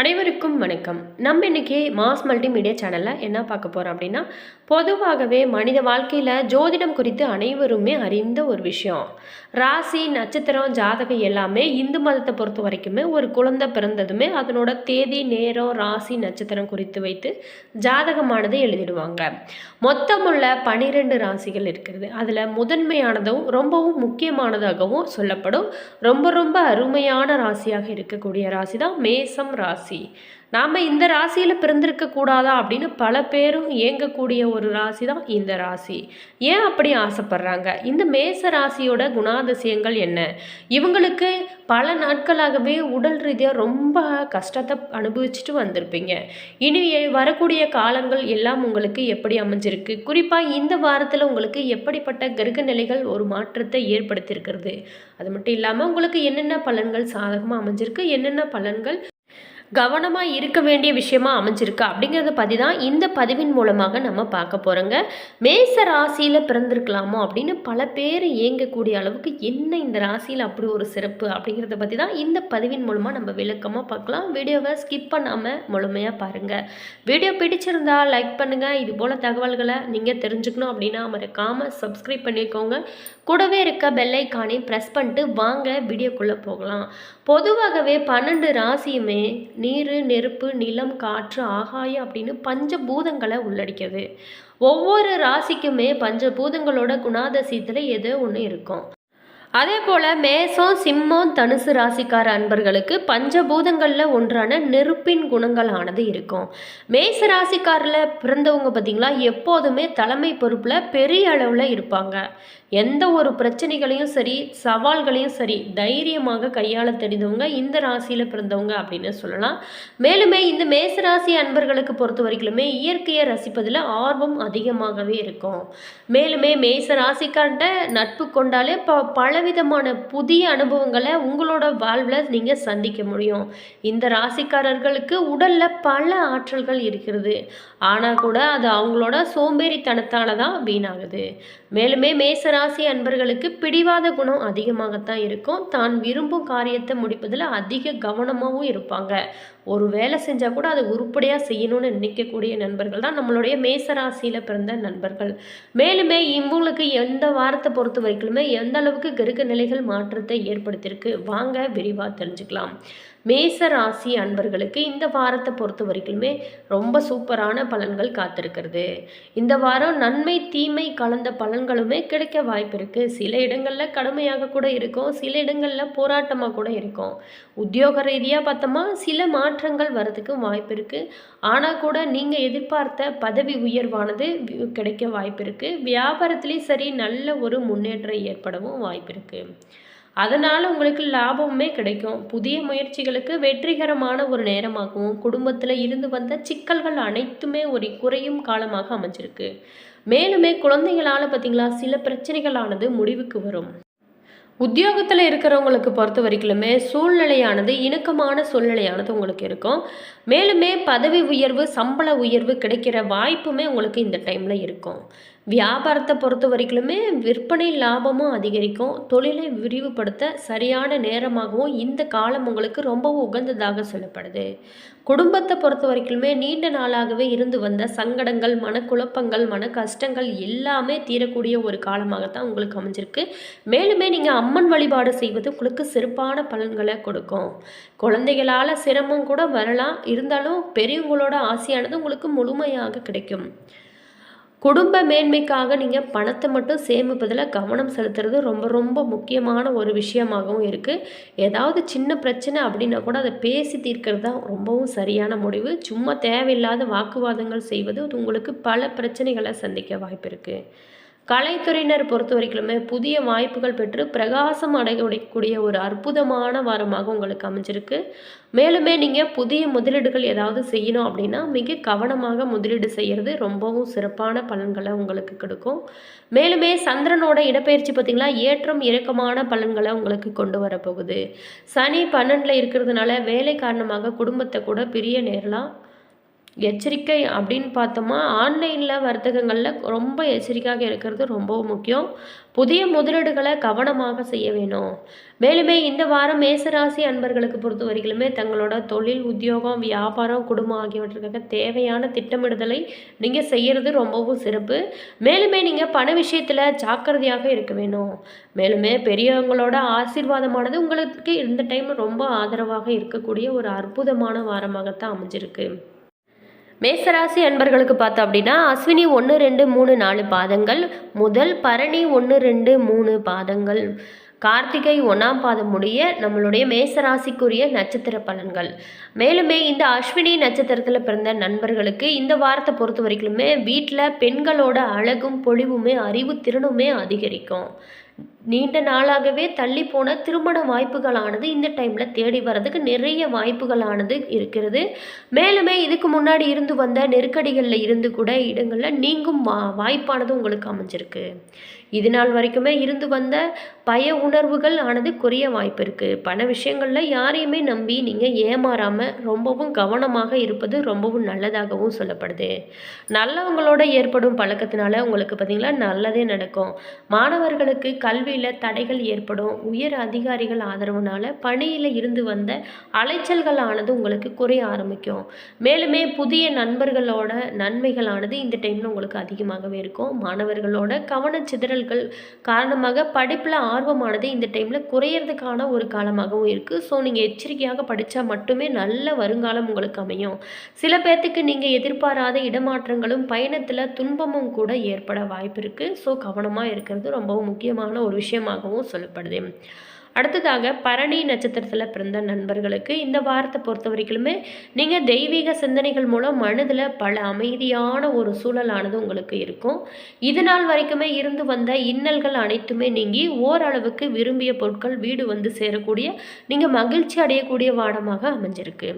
அனைவருக்கும் வணக்கம். நம்ம இன்றைக்கி மாஸ் மல்டிமீடியா சேனலில் என்ன பார்க்க போகிறோம் அப்படின்னா பொதுவாகவே மனித வாழ்க்கையில் ஜோதிடம் குறித்து அனைவருமே அறிந்த ஒரு விஷயம். ராசி நட்சத்திரம் ஜாதகம் எல்லாமே இந்து மதத்தை பொறுத்த வரைக்குமே ஒரு குழந்தை பிறந்ததுமே அதனோட தேதி நேரம் ராசி நட்சத்திரம் குறித்து வைத்து ஜாதகமானது எழுதிடுவாங்க. மொத்தமுள்ள பனிரெண்டு ராசிகள் இருக்கிறது. அதில் முதன்மையானதும் ரொம்பவும் முக்கியமானதாகவும் சொல்லப்படும். ரொம்ப ரொம்ப அருமையான ராசியாக இருக்கக்கூடிய ராசி தான் மேசம் ராசி. நாம் இந்த ராசியில் பிறந்திருக்க கூடாதா அப்படின்னு பல பேரும் ஏங்கக்கூடிய ஒரு ராசி தான் இந்த ராசி. ஏன் அப்படி ஆசைப்படுறாங்க? இந்த மேச ராசியோட குணாதிசயங்கள் என்ன? இவங்களுக்கு பல நாட்களாகவே உடல் ரீதியாக ரொம்ப கஷ்டத்தை அனுபவிச்சுட்டு வந்திருப்பீங்க. இனி வரக்கூடிய காலங்கள் எல்லாம் உங்களுக்கு எப்படி அமைஞ்சிருக்கு? குறிப்பாக இந்த வாரத்தில் உங்களுக்கு எப்படிப்பட்ட கிரக நிலைகள் ஒரு மாற்றத்தை ஏற்படுத்தியிருக்கிறது? அது மட்டும் இல்லாமல் உங்களுக்கு என்னென்ன பலன்கள் சாதகமாக அமைஞ்சிருக்கு? என்னென்ன பலன்கள் கவனமாக இருக்க வேண்டிய விஷயமா அமைஞ்சிருக்கு அப்படிங்கிறத பற்றி தான் இந்த பதிவின் மூலமாக நம்ம பார்க்க போகிறோங்க மேச ராசியில் பிறந்திருக்கலாமோ அப்படின்னு பல பேர் இயங்கக்கூடிய அளவுக்கு என்ன இந்த ராசியில் அப்படி ஒரு சிறப்பு அப்படிங்கிறத பற்றி தான் இந்த பதிவின் மூலமாக நம்ம விளக்கமாக பார்க்கலாம். வீடியோவை ஸ்கிப் பண்ணாமல் முழுமையாக பாருங்கள் வீடியோ பிடிச்சிருந்தா லைக் பண்ணுங்கள் இது போல் தகவல்களை நீங்கள் தெரிஞ்சுக்கணும் அப்படின்னா மறக்காமல் சப்ஸ்கிரைப் பண்ணிக்கோங்க. கூடவே இருக்க பெல்லைக்கானே ப்ரெஸ் பண்ணிட்டு வாங்க. வீடியோக்குள்ளே போகலாம். பொதுவாகவே பன்னெண்டு ராசியுமே நீர் நெருப்பு நிலம் காற்று ஆகாயம் அப்படின்னு பஞ்சபூதங்களை உள்ளடக்கியது. ஒவ்வொரு ராசிக்குமே பஞ்சபூதங்களோட குணாதசியத்தில் ஏதோ ஒன்று இருக்கும். அதே போல் மேசம் சிம்மம் தனுசு ராசிக்கார அன்பர்களுக்கு பஞ்சபூதங்களில் ஒன்றான நெருப்பின் குணங்களானது இருக்கும். மேச ராசிக்காரில் பிறந்தவங்க பார்த்திங்களா எப்போதுமே தலைமை பொறுப்பில் பெரிய அளவில் இருப்பாங்க. எந்த ஒரு பிரச்சனைகளையும் சரி சவால்களையும் சரி தைரியமாக கையாள தெரிந்தவங்க இந்த ராசியில் பிறந்தவங்க அப்படின்னு சொல்லலாம். மேலுமே இந்த மேச ராசி அன்பர்களுக்கு பொறுத்த வரைக்குமே இயற்கையை ரசிப்பதில் ஆர்வம் அதிகமாகவே இருக்கும். மேலுமே மேச ராசிக்கார்ட்ட நட்பு கொண்டாலே ப பலவிதமான புதிய அனுபவங்களை உங்களோட வாழ்வில் நீங்கள் சந்திக்க முடியும். இந்த ராசிக்காரர்களுக்கு உடலில் பல ஆற்றல்கள் இருக்கிறது. ஆனால் கூட அது அவங்களோட சோம்பேறித்தனத்தால் தான் வீணாகுது. மேலுமே மேச ராசி அன்பர்களுக்கு பிடிவாத குணம் அதிகமாகத்தான் இருக்கும். தான் விரும்பும் காரியத்தை முடிப்பதில் அதிக கவனமாகவும் இருப்பாங்க. ஒரு வேலை செஞ்சால் கூட அதை உருப்படியாக செய்யணும்னு நினைக்கக்கூடிய நண்பர்கள் தான் நம்மளுடைய மேச ராசியில் பிறந்த நண்பர்கள். மேலுமே இவங்களுக்கு எந்த வாரத்தை பொறுத்த வரைக்குமே எந்த அளவுக்கு கிரக நிலைகள் மாற்றத்தை ஏற்படுத்தியிருக்கு? வாங்க விரிவாக தெரிஞ்சுக்கலாம். மேச ராசி அன்பர்களுக்கு இந்த வாரத்தை பொறுத்த வரைக்குமே ரொம்ப சூப்பரான பலன்கள் காத்திருக்கிறது. இந்த வாரம் நன்மை தீமை கலந்த பலன்களுமே கிடைக்க வாய்ப்பு இருக்குது சில இடங்களில் கடுமையாக கூட இருக்கும். சில இடங்களில் போராட்டமாக கூட இருக்கும். உத்தியோக ரீதியாக பார்த்தோமா சில மாற்றங்கள் வரதுக்கு வாய்ப்பு இருக்குது ஆனால் கூட நீங்கள் எதிர்பார்த்த பதவி உயர்வானது கிடைக்க வாய்ப்பு இருக்குது வியாபாரத்துலேயும் சரி நல்ல ஒரு முன்னேற்றம் ஏற்படவும் வாய்ப்பு இருக்குது அதனால் உங்களுக்கு லாபமுமே கிடைக்கும். புதிய முயற்சிகளுக்கு வெற்றிகரமான ஒரு நேரமாகவும் குடும்பத்தில் இருந்து வந்த சிக்கல்கள் அனைத்துமே ஒரு குறையும் காலமாக அமைஞ்சிருக்கு. மேலுமே குழந்தைகளால் பார்த்திங்களா சில பிரச்சனைகளானது முடிவுக்கு வரும். உத்தியோகத்தில் இருக்கிறவங்களுக்கு பொறுத்த வரைக்குமே சூழ்நிலையானது இணக்கமான சூழ்நிலையானது உங்களுக்கு இருக்கும். மேலுமே பதவி உயர்வு சம்பள உயர்வு கிடைக்கிற வாய்ப்புமே உங்களுக்கு இந்த டைமில் இருக்கும். வியாபாரத்தை பொறுத்த வரைக்குமே விற்பனை லாபமும் அதிகரிக்கும். தொழிலை விரிவுபடுத்த சரியான நேரமாகவும் இந்த காலம் உங்களுக்கு ரொம்பவும் உகந்ததாக சொல்லப்படுது. குடும்பத்தை பொறுத்த வரைக்குமே நீண்ட நாளாகவே இருந்து வந்த சங்கடங்கள் மனக்குழப்பங்கள் மன கஷ்டங்கள் எல்லாமே தீரக்கூடிய ஒரு காலமாகத்தான் உங்களுக்கு அமைஞ்சிருக்கு. மேலுமே நீங்கள் அம்மன் வழிபாடு செய்வது உங்களுக்கு சிறப்பான பலன்களை கொடுக்கும். குழந்தைகளால் சிரமம் கூட வரலாம். இருந்தாலும் பெரியவங்களோட ஆசையானது உங்களுக்கு முழுமையாக கிடைக்கும். குடும்ப மேன்மைக்காக நீங்கள் பணத்தை மட்டும் சேமிப்பதில் கவனம் செலுத்துறது ரொம்ப ரொம்ப முக்கியமான ஒரு விஷயமாகவும் இருக்குது ஏதாவது சின்ன பிரச்சனை அப்படின்னா கூட அதை பேசி தீர்க்கிறது தான் ரொம்பவும் சரியான முடிவு. சும்மா தேவையில்லாத வாக்குவாதங்கள் செய்வது உங்களுக்கு பல பிரச்சனைகளை சந்திக்க வாய்ப்பு இருக்குது கலைத்துறையினர் பொறுத்த வரைக்குமே புதிய வாய்ப்புகள் பெற்று பிரகாசம் அடையக்கூடிய ஒரு அற்புதமான வாரமாக உங்களுக்கு அமைஞ்சிருக்கு. மேலுமே நீங்கள் புதிய முதலீடுகள் ஏதாவது செய்யணும் அப்படின்னா மிக கவனமாக முதலீடு செய்கிறது ரொம்பவும் சிறப்பான பலன்களை உங்களுக்கு கொடுக்கும். மேலுமே சந்திரனோட இடப்பெயர்ச்சி பார்த்திங்களா ஏற்றம் இறக்கமான பலன்களை உங்களுக்கு கொண்டு வரப்போகுது. சனி பன்னெண்டில் இருக்கிறதுனால வேலை காரணமாக குடும்பத்தை கூட பிரிய நேரலாம். எச்சரிக்கை அப்படின்னு பார்த்தோமா ஆன்லைனில் வர்த்தகங்களில் ரொம்ப எச்சரிக்கையாக இருக்கிறது ரொம்பவும் முக்கியம். புதிய முதலீடுகளை கவனமாக செய்ய வேணும். மேலுமே இந்த வாரம் மேசராசி அன்பர்களுக்கு பொறுத்த வரையிலுமே தங்களோட தொழில் உத்தியோகம் வியாபாரம் குடும்பம் ஆகியவற்றுக்காக தேவையான திட்டமிடுதலை நீங்கள் செய்கிறது ரொம்பவும் சிறப்பு. மேலுமே நீங்கள் பண விஷயத்தில் ஜாக்கிரதையாக இருக்க வேணும். மேலுமே பெரியவங்களோட ஆசீர்வாதமானது உங்களுக்கு இந்த டைம் ரொம்ப ஆதரவாக இருக்கக்கூடிய ஒரு அற்புதமான வாரமாகத்தான் அமைஞ்சிருக்கு. மேசராசி அன்பர்களுக்கு பார்த்தோம் அப்படின்னா அஸ்வினி ஒன்று ரெண்டு மூணு நாலு பாதங்கள். முதல் பரணி ஒன்று ரெண்டு மூணு பாதங்கள். கார்த்திகை ஒன்றாம் பாதம் முடிய நம்மளுடைய மேசராசிக்குரிய நட்சத்திர பலன்கள். மேலுமே இந்த அஸ்வினி நட்சத்திரத்தில் பிறந்த நண்பர்களுக்கு இந்த வாரத்தை பொறுத்த வரைக்குமே வீட்டில் பெண்களோட அழகும் பொழிவுமே அறிவு திறனுமே அதிகரிக்கும். நீண்ட நாளாகவே தள்ளி போன திருமண வாய்ப்புகளானது இந்த டைமில் தேடி வர்றதுக்கு நிறைய வாய்ப்புகளானது இருக்கிறது. மேலுமே இதுக்கு முன்னாடி இருந்து வந்த நெருக்கடிகளில் இருந்து கூட இடங்களில் நீங்கும் வா வாய்ப்பானது உங்களுக்கு அமைஞ்சிருக்கு. இது நாள் வரைக்குமே இருந்து வந்த பய உணர்வுகள் ஆனது குறைய வாய்ப்பு இருக்குது பண விஷயங்களில் யாரையுமே நம்பி நீங்கள் ஏமாறாமல் ரொம்பவும் கவனமாக இருப்பது ரொம்பவும் நல்லதாகவும் சொல்லப்படுது. நல்லவங்களோட ஏற்படும் பழக்கத்தினால உங்களுக்கு பார்த்திங்களா நல்லதே நடக்கும். மாணவர்களுக்கு கல்வி வேலையில் தடைகள் ஏற்படும். உயர் அதிகாரிகள் ஆதரவுனால பணியில் இருந்து வந்த அலைச்சல்கள் ஆனது உங்களுக்கு குறைய ஆரம்பிக்கும். மேலுமே புதிய நண்பர்களோட நன்மைகளானது இந்த டைமில் உங்களுக்கு அதிகமாகவே இருக்கும். மாணவர்களோட கவனச்சிதறல்கள் காரணமாக படிப்பில் ஆர்வமானது இந்த டைமில் குறையிறதுக்கான ஒரு காலமாகவும் இருக்குது ஸோ நீங்கள் எச்சரிக்கையாக படித்தா மட்டுமே நல்ல வருங்காலம் உங்களுக்கு அமையும். சில பேர்த்துக்கு நீங்கள் எதிர்பாராத இடமாற்றங்களும் பயணத்தில் துன்பமும் கூட ஏற்பட வாய்ப்பு இருக்குது ஸோ கவனமாக இருக்கிறது ரொம்பவும் முக்கியமான ஒரு விஷயம். விஷயமாகவும் சொல்லப்படுது. அடுத்ததாக பரணி நட்சத்திரத்தில் பிறந்த நண்பர்களுக்கு இந்த வாரத்தை பொறுத்த வரைக்குமே நீங்கள் தெய்வீக சிந்தனைகள் மூலம் மனதில் பல அமைதியான ஒரு சூழலானது உங்களுக்கு இருக்கும். இது நாள் வரைக்குமே இருந்து வந்த இன்னல்கள் அனைத்துமே நீங்கி ஓரளவுக்கு விரும்பிய பொருட்கள் வீடு வந்து சேரக்கூடிய நீங்கள் மகிழ்ச்சி அடையக்கூடிய வாடமாக அமைஞ்சிருக்கு.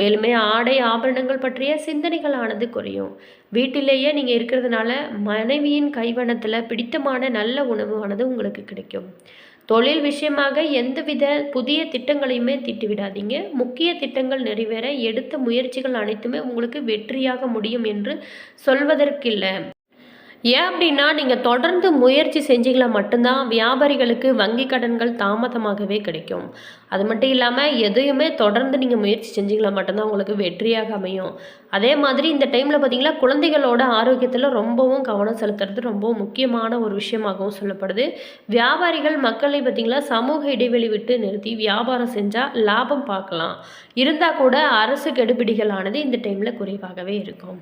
மேலுமே ஆடை ஆபரணங்கள் பற்றிய சிந்தனைகளானது குறையும். வீட்டிலேயே நீங்கள் இருக்கிறதுனால மனைவியின் கைவனத்தில் பிடித்தமான நல்ல உணவானது உங்களுக்கு கிடைக்கும். தொழில் விஷயமாக எந்தவித புதிய திட்டங்களையுமே திட்டுவிடாதீங்க. முக்கிய திட்டங்கள் நிறைவேற எடுத்த முயற்சிகள் அனைத்துமே உங்களுக்கு வெற்றியாக முடியும் என்று சொல்வதற்கில்லை. ஏன் அப்படின்னா நீங்கள் தொடர்ந்து முயற்சி செஞ்சீங்களா மட்டும்தான் வியாபாரிகளுக்கு வங்கி கடன்கள் தாமதமாகவே கிடைக்கும். அது மட்டும் இல்லாமல் எதையுமே தொடர்ந்து நீங்கள் முயற்சி செஞ்சீங்களா மட்டும்தான் உங்களுக்கு வெற்றியாக அமையும். அதே மாதிரி இந்த டைமில் பார்த்தீங்கன்னா குழந்தைகளோட ஆரோக்கியத்தில் ரொம்பவும் கவனம் செலுத்துறது ரொம்பவும் முக்கியமான ஒரு விஷயமாகவும் சொல்லப்படுது. வியாபாரிகள் மக்களை பார்த்திங்களா சமூக இடைவெளி விட்டு நிறுத்தி வியாபாரம் செஞ்சால் லாபம் பார்க்கலாம். இருந்தால் கூட அரசு கெடுபிடிகளானது இந்த டைமில் குறைவாகவே இருக்கும்.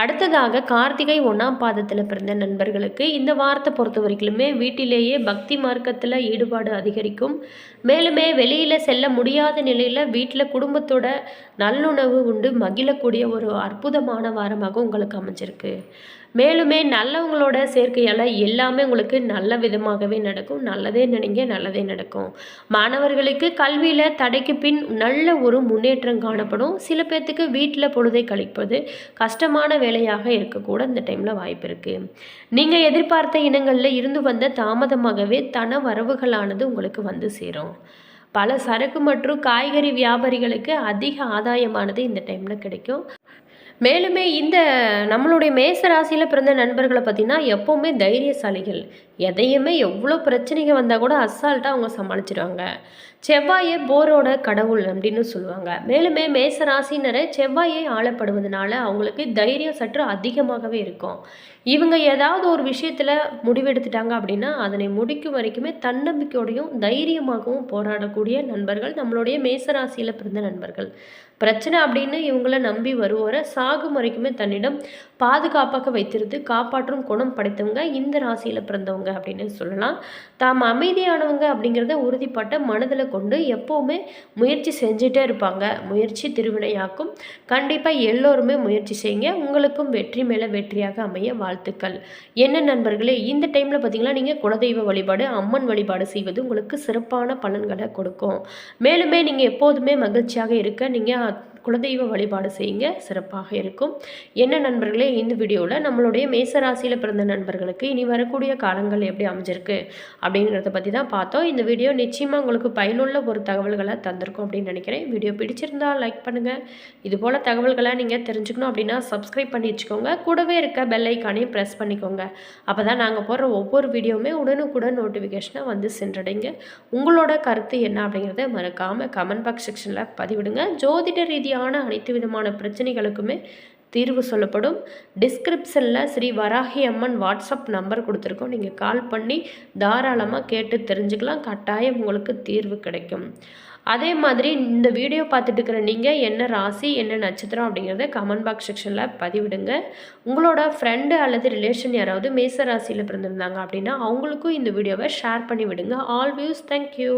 அடுத்ததாக கார்த்திகை ஒன்றாம் பாதத்தில் பிறந்த நண்பர்களுக்கு இந்த வாரத்தை பொறுத்த வரைக்குமே வீட்டிலேயே பக்தி மார்க்கத்தில் ஈடுபாடு அதிகரிக்கும். மேலுமே வெளியில் செல்ல முடியாத நிலையில் வீட்டில் குடும்பத்தோட நல்லுணவு உண்டு மகிழக்கூடிய ஒரு அற்புதமான வாரமாக உங்களுக்கு அமைஞ்சிருக்கு. மேலுமே நல்லவங்களோட சேர்க்கையால் எல்லாமே உங்களுக்கு நல்ல விதமாகவே நடக்கும். நல்லதே நினைங்க நல்லதே நடக்கும். மாணவர்களுக்கு கல்வியில் தடைக்கு பின் நல்ல ஒரு முன்னேற்றம் காணப்படும். சில பேர்த்துக்கு வீட்டில் பொழுதை கழிப்பது கஷ்டமான வேலையாக இருக்கக்கூட இந்த டைமில் வாய்ப்பு இருக்குது நீங்கள் எதிர்பார்த்த இனங்களில் இருந்து வந்த தாமதமாகவே தன வரவுகளானது உங்களுக்கு வந்து சேரும். பல சரக்கு மற்றும் காய்கறி வியாபாரிகளுக்கு அதிக ஆதாயமானது இந்த டைமில் கிடைக்கும். மேலுமே இந்த நம்மளுடைய மேச ராசியில் பிறந்த நண்பர்களை பார்த்திங்கன்னா எப்போவுமே தைரியசாலிகள். எதையுமே எவ்வளோ பிரச்சனைகள் வந்தால் கூட அசால்ட்டாக அவங்க சமாளிச்சிடுவாங்க செவ்வாயே போரோட கடவுள் அப்படின்னு சொல்லுவாங்க. மேலுமே மேச ராசினரை செவ்வாயை ஆளப்படுவதனால அவங்களுக்கு தைரியம் சற்று அதிகமாகவே இருக்கும். இவங்க ஏதாவது ஒரு விஷயத்தில் முடிவெடுத்துட்டாங்க அப்படின்னா அதனை முடிக்கும் வரைக்குமே தன்னம்பிக்கையோடையும் தைரியமாகவும் போராடக்கூடிய நண்பர்கள் நம்மளுடைய மேசராசியில் பிறந்த நண்பர்கள். பிரச்சனை அப்படின்னு இவங்களை நம்பி வருவோரை சாகும் வரைக்குமே தன்னிடம் பாதுகாப்பாக வைத்திருந்து காப்பாற்றும் குணம் படைத்தவங்க இந்த ராசியில் பிறந்தவங்க. அப்படின்னு சொல்லலாம். தாம் அமைதியானவங்க அப்படிங்கிறத உறுதிப்பட்ட மனதில் கொண்டு எப்போவுமே முயற்சி செஞ்சுட்டே இருப்பாங்க. முயற்சி திருவினையாக்கும். கண்டிப்பாக எல்லோருமே முயற்சி செய்யுங்க. உங்களுக்கும் வெற்றி மேலே வெற்றியாக அமைய வாழ்த்துக்கள். என்ன நண்பர்களே இந்த டைமில் பார்த்தீங்கன்னா நீங்கள் குலதெய்வ வழிபாடு அம்மன் வழிபாடு செய்வது உங்களுக்கு சிறப்பான பலன்களை கொடுக்கும். மேலுமே நீங்கள் எப்போதுமே மகிழ்ச்சியாக இருக்க நீங்கள் குலதெய்வ வழிபாடு செய்யுங்க. சிறப்பாக இருக்கும். என்ன நண்பர்களே இந்த வீடியோவில் நம்மளுடைய மேசராசியில் பிறந்த நண்பர்களுக்கு இனி வரக்கூடிய காலங்கள் எப்படி அமைஞ்சிருக்கு அப்படிங்கிறத பற்றி தான் பார்த்தோம். இந்த வீடியோ நிச்சயமாக உங்களுக்கு பயனுள்ள ஒரு தகவல்களை தந்திருக்கும் அப்படின்னு நினைக்கிறேன். வீடியோ பிடிச்சிருந்தால் லைக் பண்ணுங்கள் இது போல் தகவல்களை நீங்கள் தெரிஞ்சுக்கணும் அப்படின்னா சப்ஸ்கிரைப் பண்ணி வச்சுக்கோங்க. கூடவே இருக்க பெல் ஐக்கானையும் ப்ரெஸ் பண்ணிக்கோங்க. அப்போ தான் நாங்கள் போடுற ஒவ்வொரு வீடியோவுமே உடனுக்குடன் நோட்டிஃபிகேஷனாக வந்து சென்றடைங்க. உங்களோட கருத்து என்ன அப்படிங்கிறத மறக்காமல் கமெண்ட் பாக்ஸ் செக்ஷனில் பதிவிடுங்க. ஜோதிட ரீதியாக தேவையான அனைத்து விதமான பிரச்சனைகளுக்குமே தீர்வு சொல்லப்படும். டிஸ்கிரிப்ஷனில் ஸ்ரீ வராகி அம்மன் வாட்ஸ்அப் நம்பர் கொடுத்துருக்கோம். நீங்கள் கால் பண்ணி தாராளமாக கேட்டு தெரிஞ்சுக்கலாம். கட்டாயம் உங்களுக்கு தீர்வு கிடைக்கும். அதே மாதிரி இந்த வீடியோ பார்த்துட்டு இருக்கிற நீங்கள் என்ன ராசி என்ன நட்சத்திரம் அப்படிங்கிறத கமெண்ட் பாக்ஸ் செக்ஷனில் பதிவிடுங்க. உங்களோட ஃப்ரெண்டு அல்லது ரிலேஷன் யாராவது மேச ராசியில் பிறந்திருந்தாங்க அப்படின்னா அவங்களுக்கும் இந்த வீடியோவை ஷேர் பண்ணி விடுங்க. All views thank you